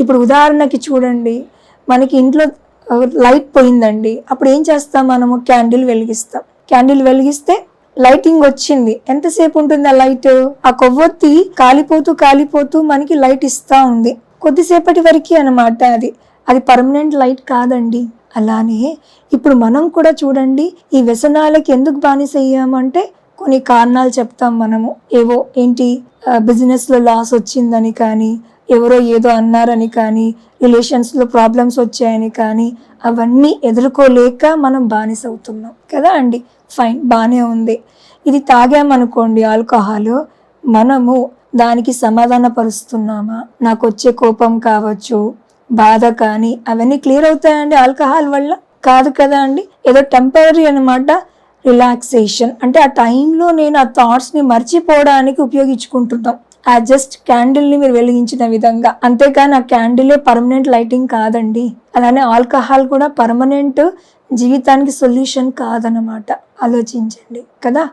ఇప్పుడు ఉదాహరణకి చూడండి మనకి ఇంట్లో లైట్ పోయిందండి. అప్పుడు ఏం చేస్తాం మనము? క్యాండిల్ వెలిగిస్తాం. క్యాండిల్ వెలిగిస్తే లైటింగ్ వచ్చింది. ఎంతసేపు ఉంటుంది ఆ లైట్? ఆ కొవ్వొత్తి కాలిపోతూ కాలిపోతూ మనకి లైట్ ఇస్తా ఉంది. కొద్దిసేపటి వరకు అన్నమాట అది. అది పర్మనెంట్ లైట్ కాదండి. అలానే ఇప్పుడు మనం కూడా చూడండి ఈ వ్యసనాలకి ఎందుకు బానిస అయ్యామంటే కొన్ని కారణాలు చెప్తాం మనము. ఏవో ఏంటి? బిజినెస్లో లాస్ వచ్చిందని కానీ ఎవరో ఏదో అన్నారని కానీ రిలేషన్స్లో ప్రాబ్లమ్స్ వచ్చాయని కానీ అవన్నీ ఎదుర్కోలేక మనం బానిస అవుతున్నాం. కదా అండి? ఫైన్ బాగానే ఉంది. ఇది తాగామనుకోండి ఆల్కహాల్ మనము దానికి సమాధాన పరుస్తున్నామా నాకు వచ్చే కోపం కావచ్చు బాధ కానీ అవన్నీ క్లియర్ అవుతాయండి ఆల్కహాల్ వల్ల? కాదు కదా అండి? ఏదో టెంపరీ అనమాట రిలాక్సేషన్ అంటే ఆ టైంలో నేను ఆ థాట్స్ని మర్చిపోవడానికి ఉపయోగించుకుంటున్నాం. ఆ జస్ట్ క్యాండిల్ని మీరు వెలిగించిన విధంగా. అంతేకాని ఆ క్యాండిలే పర్మనెంట్ లైటింగ్ కాదండి. అలానే ఆల్కహాల్ కూడా పర్మనెంట్ జీవితానికి సొల్యూషన్ కాదనమాట ఆలోచించండి. కదా?